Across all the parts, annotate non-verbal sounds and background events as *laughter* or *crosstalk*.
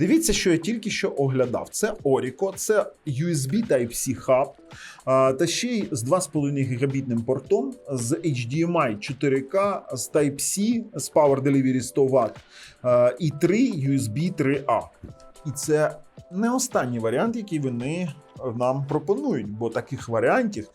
Дивіться, що я тільки що оглядав. Це Orico, це USB Type-C хаб, та ще й з 2,5 гігабітним портом, з HDMI 4K, з Type-C, з Power Delivery 100 Вт і 3 USB 3A. І це не останній варіант, який вони нам пропонують, бо таких варіантів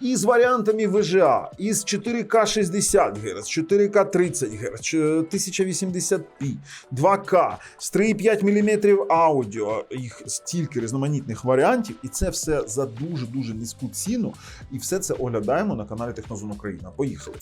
і з варіантами VGA, і з 4К 60 Гц, 4К 30 Гц, 1080p, 2К, з 3,5 мм аудіо. Їх стільки різноманітних варіантів, і це все за дуже дуже низьку ціну. І все це оглядаємо на каналі Технозон Україна. Поїхали.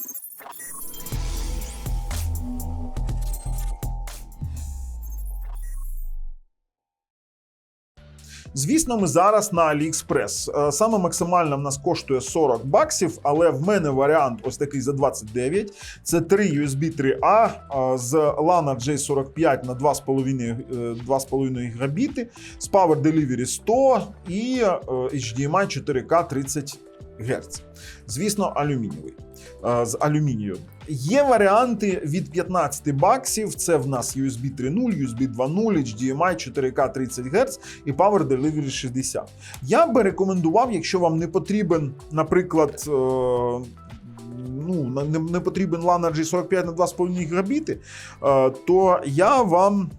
Звісно, ми зараз на AliExpress. Е, Саме максимально в нас коштує 40 баксів, але в мене варіант ось такий за 29. Це 3 USB 3A е, з Lana J45 на 2,5 габіти, з Power Delivery 100 і е, HDMI 4K 30 Гц. Звісно, алюмінієвий. Е, З алюмінію. Є варіанти від 15 баксів. Це в нас USB 3.0, USB 2.0, HDMI 4K 30 Гц і Power Delivery 60. Я би рекомендував, якщо вам не потрібен, наприклад. е, Ну, не, потрібен LAN G45 на 2,5 гігабіти, е, то я вам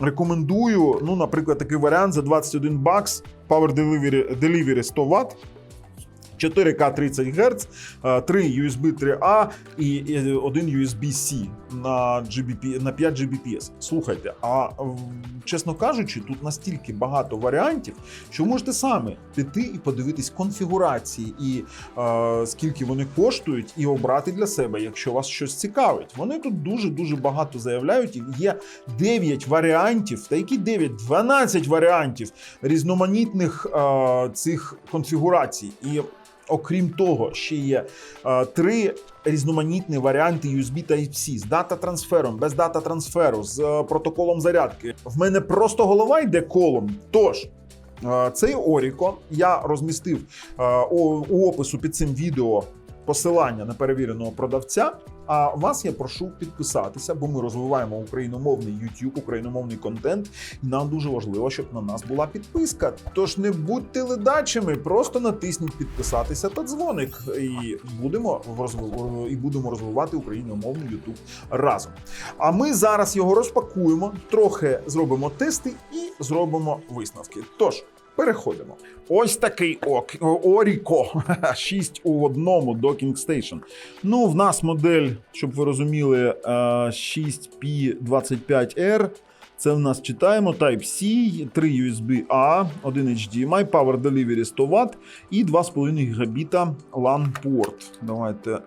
рекомендую, ну, наприклад, такий варіант за 21 бакс Power Delivery, Delivery 100 Вт. 4К 30 Гц, 3 USB 3A і і один USB-C на GBP, на 5 Gbps. Слухайте, а чесно кажучи, тут настільки багато варіантів, що можете самі піти і подивитись конфігурації і е, скільки вони коштують, і обрати для себе, якщо вас щось цікавить. Вони тут дуже дуже багато заявляють. і Є 9 варіантів, та які 9, 12 варіантів різноманітних е, цих конфігурацій. І Окрім того, ще є е, три різноманітні варіанти USB Type-C з дата-трансфером, без дата-трансферу, з е, протоколом зарядки. В мене просто голова йде колом. Тож. е, Цей Оріко я розмістив е, у опису під цим відео посилання на перевіреного продавця. А вас я прошу підписатися, бо ми розвиваємо україномовний YouTube, україномовний контент. Нам дуже важливо, щоб на нас була підписка. Тож не будьте ледачими, просто натисніть підписатися та дзвоник, і будемо розв- і будемо розвивати україномовний YouTube разом. А ми зараз його розпакуємо, трохи зробимо тести і зробимо висновки. Тож. Переходимо. Ось такий ок, Оріко *laughs* 6 у одному Docking Station. Ну, в нас модель, щоб ви розуміли, е, 6P25R. Це в нас читаємо Type-C, 3 USB-A, 1 HDMI, Power Delivery 100 Вт і 2,5 гігабіта LAN порт. Давайте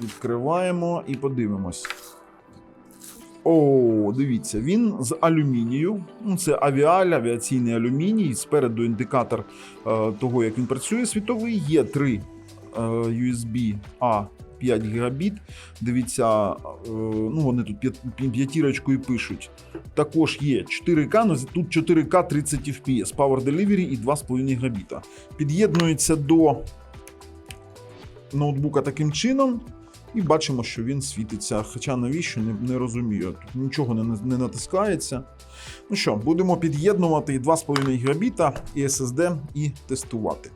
відкриваємо і подивимось. О, дивіться, він з алюмінію. Ну, це авіаль, авіаційний алюміній. Спереду індикатор е, того, як він працює. Світовий є три USB A 5 гігабіт. Дивіться, е, ну вони тут п'ят- п'ятірочкою пишуть. Також є 4К, ну тут 4К 30 FPS, Power Delivery і 2,5 гігабіта. Під'єднується до ноутбука таким чином. І бачимо, що він світиться. Хоча навіщо не, не розумію. Тут нічого не, не натискається. Ну що, будемо під'єднувати 2,5 гігабіта, і SSD, і тестувати.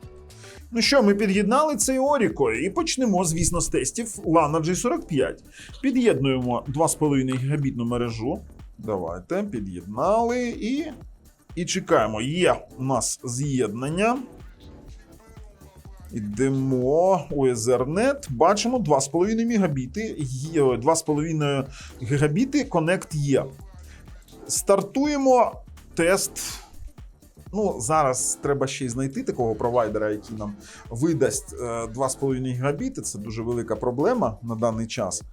Ну що, ми під'єднали цей Оріко і почнемо, звісно, з тестів LAN G45. Під'єднуємо 2,5 гігабітну мережу. Давайте, під'єднали і. І чекаємо. Є у нас з'єднання. Ідемо у Ethernet, бачимо 2,5 мегабіти, є 2,5 гігабіти Connect є. Стартуємо тест. Ну, зараз треба ще й знайти такого провайдера, який нам видасть е, 2,5 гігабіти. Це дуже велика проблема на даний час.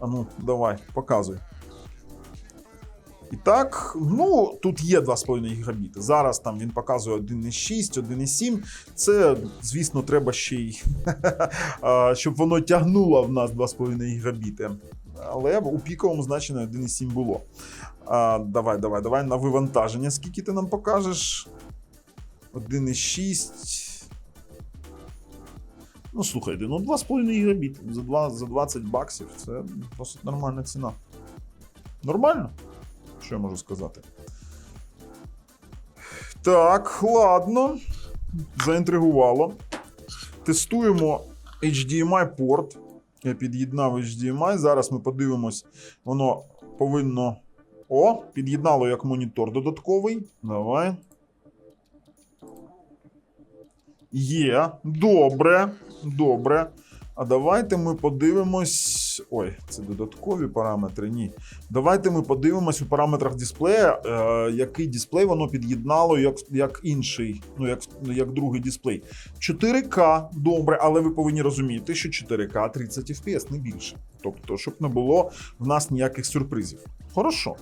А ну, давай, показуй. І так, ну тут є 2,5 гігабіти. Зараз там він показує 1,6, 1,7. Це, звісно, треба ще й *laughs* щоб воно тягнуло в нас 2,5 гігабіти. Але у піковому значенні 1,7 було. А, Давай, давай, давай на вивантаження. Скільки ти нам покажеш? 1,6. Ну, слухайте, ну 2,5 гігабіт за, 2, за 20 баксів. Це досить нормальна ціна. Нормально? Що я можу сказати? Так, ладно. Заінтригувало. Тестуємо HDMI порт. Я під'єднав HDMI. Зараз ми подивимось, воно повинно. О, під'єднало як монітор додатковий. Давай. Є. Добре. Добре. А давайте ми подивимось. Ой, це додаткові параметри. Ні. Давайте ми подивимось у параметрах дисплея, е, який дисплей воно під'єднало як, як інший, ну як, як другий дисплей. 4К, добре, але ви повинні розуміти, що 4К 30 FPS, не більше. Тобто, щоб не було в нас ніяких сюрпризів. Хорошо.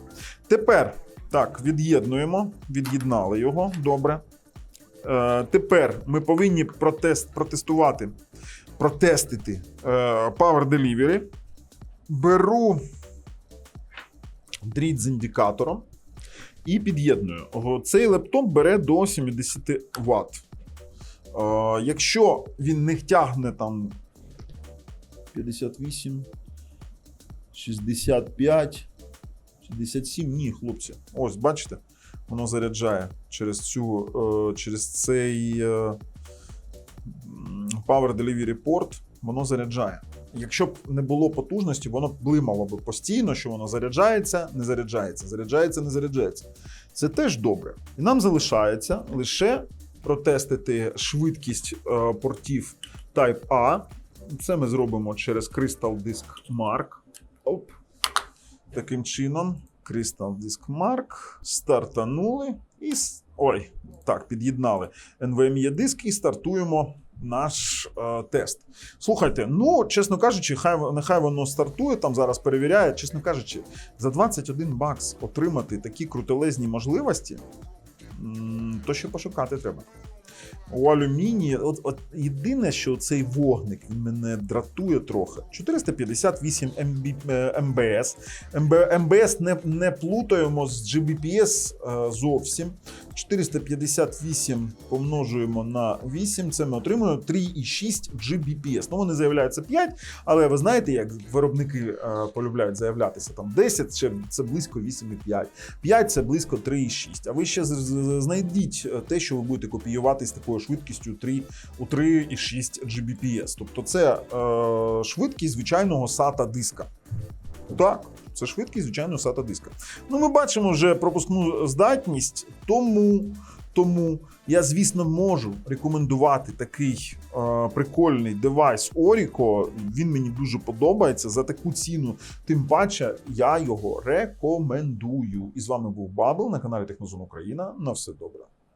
Тепер так, від'єднуємо, від'єднали його. Добре. Е, тепер ми повинні протест, протестувати, протестити е, Power Delivery. Беру дріт з індикатором і під'єдную. Цей лептоп бере до 70 Вт. Е, якщо він не тягне там 58, 65, 67, ні, хлопці. Ось, бачите, воно заряджає через цю, е, через цей е, Power Delivery Port, воно заряджає. Якщо б не було потужності, воно блимало б постійно, що воно заряджається, не заряджається, заряджається, не заряджається. Це теж добре. І нам залишається лише протестити швидкість е, портів Type A. Це ми зробимо через Crystal Disk Mark. Оп. Таким чином, Crystal Disk Mark. Стартанули і. Ой, так, під'єднали NVMe диск і стартуємо наш е, тест. Слухайте, ну, чесно кажучи, хай нехай воно стартує, там зараз перевіряє. Чесно кажучи, за 21 бакс отримати такі крутелезні можливості, то ще пошукати треба. У алюмінії, от, от єдине, що цей вогник мене дратує трохи. 458 МБ, е, МБС. МБ, МБС не, не плутаємо з GBPS е, зовсім. 458 помножуємо на 8, це ми отримуємо 3,6 GBPS. Ну, вони заявляються 5, але ви знаєте, як виробники е, полюбляють заявлятися там 10, це, це близько 8,5. 5 це близько 3,6. А ви ще знайдіть е, те, що ви будете копіювати з такою швидкістю 3, у 3,6 Gbps. Тобто це е, швидкість звичайного SATA диска. Так, це швидкість звичайного SATA диска. Ну, ми бачимо вже пропускну здатність, тому. Тому я, звісно, можу рекомендувати такий е, прикольний девайс Orico. Він мені дуже подобається. За таку ціну, тим паче, я його рекомендую. І з вами був Бабл на каналі Технозон Україна. На все добре.